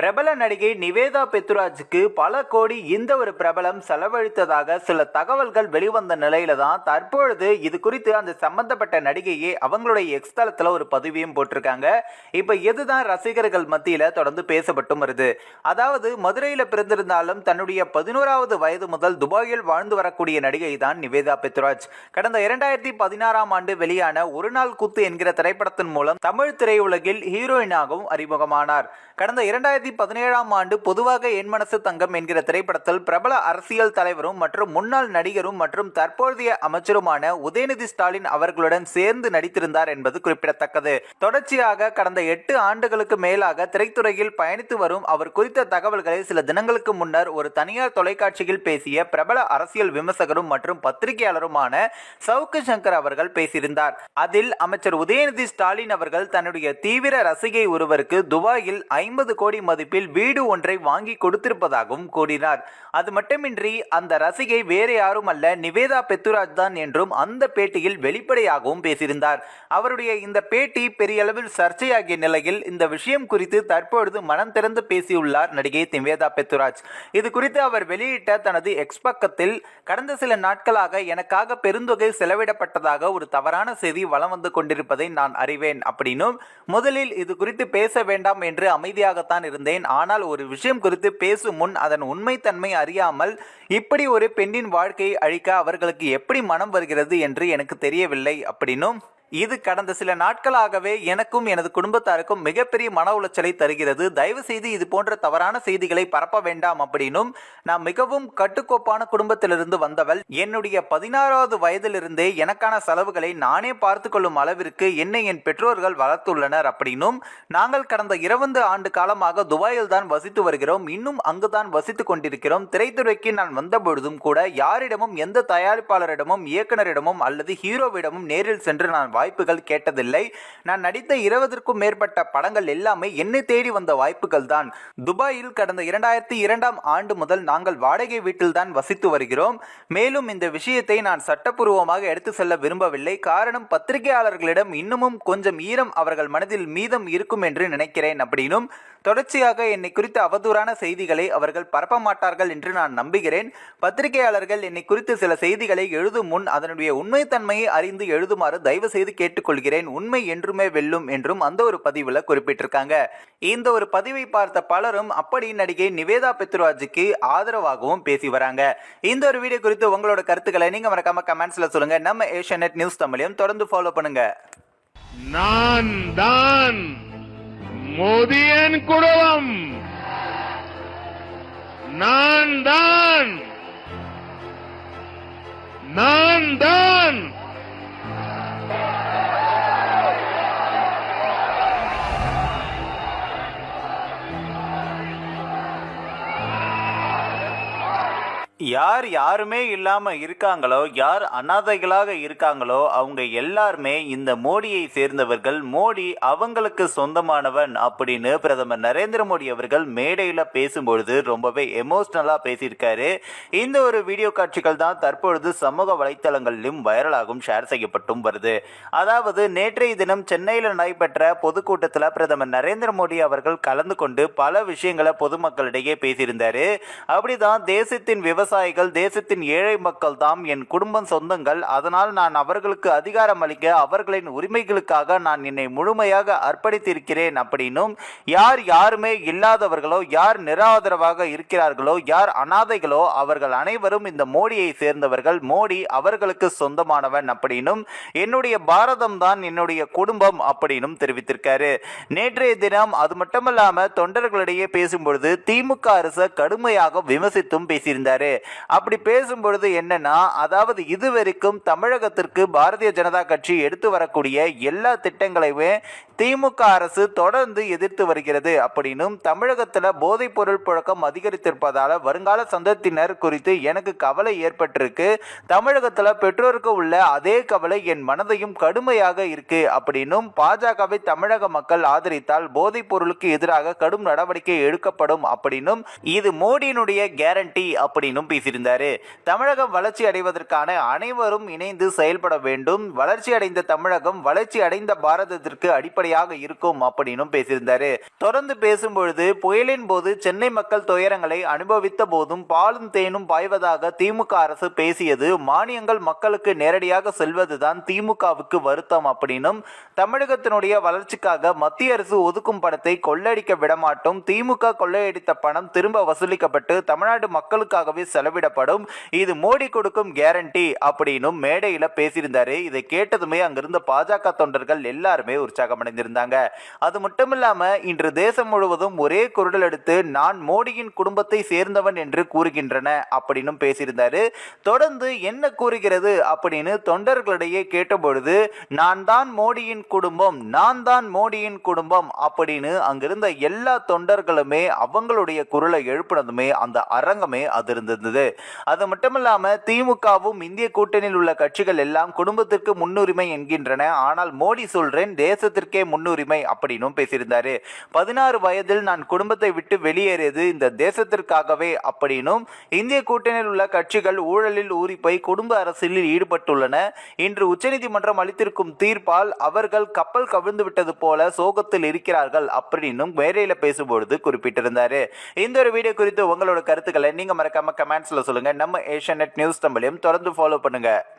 பிரபல நடிகை நிவேதா பெத்துராஜுக்கு பல கோடி இந்த ஒரு பிரபலம் செலவழித்ததாக சில தகவல்கள் வெளிவந்த நிலையில தான் தற்பொழுது இது குறித்து அந்த சம்பந்தப்பட்ட நடிகையே அவங்களுடைய எக்ஸ் ஒரு பதிவையும் போட்டிருக்காங்க. இப்போ இதுதான் ரசிகர்கள் மத்தியில் தொடர்ந்து பேசப்பட்டும் வருது. அதாவது மதுரையில் பிறந்திருந்தாலும் தன்னுடைய பதினோராவது வயது முதல் துபாயில் வாழ்ந்து வரக்கூடிய நடிகை தான் நிவேதா பெத்ராஜ். கடந்த இரண்டாயிரத்தி பதினாறாம் ஆண்டு வெளியான ஒரு நாள் கூத்து என்கிற திரைப்படத்தின் மூலம் தமிழ் திரையுலகில் ஹீரோயினாகவும் அறிமுகமானார். கடந்த இரண்டாயிரத்தி ரெண்டாயிரத்தி பதினேழாம் ஆண்டு பொதுவாக என் மனசு தங்கம் என்கிற திரைப்படத்தில் பிரபல அரசியல் தலைவரும் மற்றும் முன்னாள் நடிகரும் மற்றும் தற்போதைய அமைச்சருமான உதயநிதி ஸ்டாலின் அவர்களுடன் சேர்ந்து நடித்திருந்தார் என்பது குறிப்பிடத்தக்கது. தொடர்ச்சியாக கடந்த எட்டு ஆண்டுகளுக்கு மேலாக திரைத்துறையில் பயணித்து வரும் அவர் குறித்த தகவல்களை சில தினங்களுக்கு முன்னர் ஒரு தனியார் தொலைக்காட்சியில் பேசிய பிரபல அரசியல் விமர்சகரும் மற்றும் பத்திரிகையாளருமான சவுக்கு சங்கர் அவர்கள் பேசியிருந்தார். அதில் அமைச்சர் உதயநிதி ஸ்டாலின் அவர்கள் தன்னுடைய தீவிர ரசிகை ஒருவருக்கு துபாயில் ஐம்பது கோடி மதிப்பில் வீடு ஒன்றை வாங்கி கொடுத்திருப்பதாகவும் கூறினார். அது மட்டுமின்றி அந்த ரசிகை வேறு யாரும் அல்ல நிவேதா பெத்துராஜ் தான் என்றும் அந்த பேட்டியில் வெளிப்படையாகவும் பேசியிருந்தார். அவருடைய இந்த பேட்டி பெரிய அளவில் சர்ச்சையாகிய நிலையில் இந்த விஷயம் குறித்து தற்பொழுது மனம் திறந்து பேசியுள்ளார் நடிகை நிவேதா பெத்துராஜ் இது குறித்து அவர் வெளியிட்ட தனது எக்ஸ் பக்கத்தில் கடந்த சில நாட்களாக எனக்காக பெருந்தொகை செலவிடப்பட்டதாக ஒரு தவறான செய்தி வலம் வந்து கொண்டிருப்பதை நான் அறிவேன் அப்படின்னும் முதலில் இது குறித்து பேச வேண்டாம் என்று அமைதியாகத்தான் இருந்தார் இருந்தேன் ஆனால் ஒரு விஷயம் குறித்து பேசும் முன் அதன் உண்மைத்தன்மை அறியாமல் இப்படி ஒரு பெண்ணின் வாழ்க்கையை அழிக்க அவர்களுக்கு எப்படி மனம் வருகிறது என்று எனக்கு தெரியவில்லை. அப்படின்னும் இது கடந்த சில நாட்களாகவே எனக்கும் எனது குடும்பத்தாருக்கும் மிகப்பெரிய மன உளைச்சலை தருகிறது. தயவு செய்து இது போன்ற தவறான செய்திகளை பரப்ப வேண்டாம் அப்படின்னும் நான் மிகவும் கட்டுக்கோப்பான குடும்பத்திலிருந்து வந்தவள். என்னுடைய பதினாறாவது வயதிலிருந்தே எனக்கான செலவுகளை நானே பார்த்து கொள்ளும் அளவிற்கு என்னை என் பெற்றோர்கள் வளர்த்துள்ளனர் அப்படின்னும் நாங்கள் கடந்த இருபது ஆண்டு காலமாக துபாயில் தான் வசித்து வருகிறோம். இன்னும் அங்குதான் வசித்துக் கொண்டிருக்கிறோம். திரைத்துறைக்கு நான் வந்த பொழுதும் கூட யாரிடமும் எந்த தயாரிப்பாளரிடமும் இயக்குனரிடமும் அல்லது ஹீரோவிடமும் நேரில் சென்று நான் வாய்ப்புகள் கேட்டதில்லை. நான் நடித்த இருபதற்கும் மேற்பட்ட படங்கள் எல்லாமே என்னை தேடி வந்த வாய்ப்புகள் தான். துபாயில் கடந்த இரண்டாயிரத்தி இரண்டாம் ஆண்டு முதல் நாங்கள் வாடகை வீட்டில் தான் வசித்து வருகிறோம். மேலும் இந்த விஷயத்தை நான் சட்டப்பூர்வமாக எடுத்து செல்ல விரும்பவில்லை. காரணம் பத்திரிகையாளர்களிடம் இன்னமும் கொஞ்சம் ஈரம் அவர்கள் மனதில் மீதம் இருக்கும் என்று நினைக்கிறேன் அப்படின்னும் தொடர்ச்சியாக என்னை குறித்த அவதூறான செய்திகளை அவர்கள் பரப்ப மாட்டார்கள் என்று நான் நம்புகிறேன். பத்திரிகையாளர்கள் என்னை குறித்து சில செய்திகளை எழுதும் முன் அதனுடைய உண்மைத்தன்மையை அறிந்து எழுதுமாறு தயவு செய்து கேட்டுக்கொள்கிறேன். உண்மை என்றுமே வெல்லும் என்றும் அந்த ஒரு பதிவில் குறிப்பிட்டிருக்காங்க. இந்த ஒரு பதிவை பார்த்த பலரும் அப்படி நடிகை நிவேதா பெத்ராஜுக்கு ஆதரவாகவும் பேசி வராங்க. இந்த ஒரு வீடியோ குறித்து உங்களோட கருத்துக்களை நீங்க மறக்காம கமெண்ட்ஸ்ல சொல்லுங்க. நம்ம ஏஷியநெட் நியூஸ் தமிழையும் தொடர்ந்து ஃபாலோ பண்ணுங்க. நான் தான் மோதியன் குடும்பம் நான் தான் நான் தான் யார் யாருமே இல்லாமல் இருக்காங்களோ யார் அனாதைகளாக இருக்காங்களோ அவங்க எல்லாருமே இந்த மோடியை சேர்ந்தவர்கள். மோடி அவங்களுக்கு சொந்தமானவன் அப்படின்னு பிரதமர் நரேந்திர மோடி அவர்கள் மேடையில் பேசும்பொழுது ரொம்பவே எமோஷ்னலாக பேசியிருக்காரு. இந்த ஒரு வீடியோ காட்சிகள் தான் தற்பொழுது சமூக வலைத்தளங்களிலும் வைரலாகும் ஷேர் செய்யப்பட்டும் வருது. அதாவது நேற்றைய தினம் சென்னையில் நடைபெற்ற பொதுக்கூட்டத்தில் பிரதமர் நரேந்திர மோடி அவர்கள் கலந்து கொண்டு பல விஷயங்களை பொதுமக்களிடையே பேசியிருந்தார். அப்படிதான் தேசத்தின் விவசாயிகள் தேசத்தின் ஏழை மக்கள் தாம் என் குடும்பம் சொந்தங்கள். அதனால் நான் அவர்களுக்கு அதிகாரம் அளிக்க அவர்களின் உரிமைகளுக்காக நான் என்னை முழுமையாக அர்ப்பணித்திருக்கிறேன் அப்படின்னும் யார் யாருமே இல்லாதவர்களோ யார் நிராதரவாக இருக்கிறார்களோ யார் அனாதைகளோ அவர்கள் அனைவரும் இந்த மோடியை சேர்ந்தவர்கள். மோடி அவர்களுக்கு சொந்தமானவன் அப்படின்னும் என்னுடைய பாரதம் தான் என்னுடைய குடும்பம் அப்படின்னும் தெரிவித்திருக்காரு. நேற்றைய தினம் அது மட்டுமல்லாம தொண்டர்களிடையே பேசும்பொழுது திமுக அரசை கடுமையாக விமர்சித்தும் பேசியிருந்தாரு. அப்படி பேசும்பொழுது என்னன்னா அதாவது இதுவரைக்கும் தமிழகத்திற்கு பாரதிய ஜனதா கட்சி எடுத்து வரக்கூடிய எல்லா திட்டங்களையுமே திமுக அரசு தொடர்ந்து எதிர்த்து வருகிறது. அப்படின்னும் தமிழகத்தில் போதைப் பொருள் புழக்கம் அதிகரித்திருப்பதால் வருங்கால சந்தத்தினர் குறித்து எனக்கு கவலை ஏற்பட்டிருக்கு. தமிழகத்தில் பெற்றோருக்கு உள்ள அதே கவலை என் மனதையும் கடுமையாக இருக்கு. அப்படின்னும் பாஜகவை தமிழக மக்கள் ஆதரித்தால் போதைப் பொருளுக்கு எதிராக கடும் நடவடிக்கை எடுக்கப்படும். அப்படின்னும் இது மோடியினுடைய கேரண்டி அப்படின்னும் பேசியிருந்தாரு. தமிழகம் வளர்ச்சி அடைவதற்கான அனைவரும் இணைந்து செயல்பட வேண்டும். வளர்ச்சி அடைந்த தமிழகம் வளர்ச்சி அடைந்த பாரதத்திற்கு அடிப்படையாக இருக்கும் அப்படின்னும் பேசியிருந்தாரு. தொடர்ந்து பேசும்பொழுது புயலின் போது சென்னை மக்கள் துயரங்களை அனுபவித்த போதும் பாலும் தேனும் பாய்வதாக திமுக அரசு பேசியது. மானியங்கள் மக்களுக்கு நேரடியாக செல்வதுதான் திமுகவுக்கு வருத்தம் அப்படின்னும் தமிழகத்தினுடைய வளர்ச்சிக்காக மத்திய அரசு ஒதுக்கும் பணத்தை கொள்ளையடிக்க விடமாட்டோம். திமுக கொள்ளையடித்த பணம் திரும்ப வசூலிக்கப்பட்டு தமிழ்நாடு மக்களுக்காகவே செலவிடப்படும். இது மோடி கொடுக்கும் கேரண்டி அப்படின்னும் மேடையில் பேசியிருந்தாரு. இதை கேட்டதுமே அங்கிருந்த பாஜக தொண்டர்கள் எல்லாருமே உற்சாகமடைந்தார் இருந்தாங்க அது மட்டும் இல்லாம இன்று தேசம் முழுவதும் ஒரே குரல் எடுத்து நான் மோடியின் குடும்பத்தை சேர்ந்தவன் என்று கூறுகின்றன அப்படின்னும் பேசியிருந்தாரு. தொடர்ந்து என்ன கூறுகிறது அப்படின்னு தொண்டர்களிடையே கேட்டபொழுது நான் தான் மோடியின் குடும்பம் நான் தான் மோடியின் குடும்பம் அப்படின்னு அங்கிருந்த எல்லா தொண்டர்களுமே அவங்களுடைய குரலை எழுப்பினதுமே அந்த அரங்கமே அதிர்ந்திருந்தது. அது மட்டும் இல்லாம திமுகவும் இந்திய கூட்டணியில் உள்ள கட்சிகள் எல்லாம் குடும்பத்திற்கு முன்னுரிமை என்கின்றன. ஆனால் மோடி சொல்றேன் தேசத்திற்கே முன்னுரிமை அப்படின்னும் பேசியிருந்தாரு. பதினாறு வயதில் நான் குடும்பத்தை விட்டு வெளியேறியது இந்த தேசத்திற்காகவே அப்படின்னும் இந்திய கூட்டணியில் உள்ள கட்சிகள் ஊழலில் ஊறிப்போய் குடும்ப அரசியலில் ஈடுபட்டுள்ளன. இன்று உச்சநீதிமன்றம் அளித்திருக்கும் தீர்ப்பால் அவர்கள் கப்பல் கவிழ்ந்து விட்டது போல சோகத்தில் இருக்கிறார்கள் அப்படின்னும் மேடையில பேசும்பொழுது குறிப்பிட்டிருந்தாரு. இந்த ஒரு வீடியோ குறித்து உங்களோட கருத்துக்களை நீங்க மறக்காம கமெண்ட்ஸ்ல சொல்லுங்க. நம்ம ஏஷியா நியூஸ் தமிழையும் தொடர்ந்து ஃபாலோ பண்ணுங்க.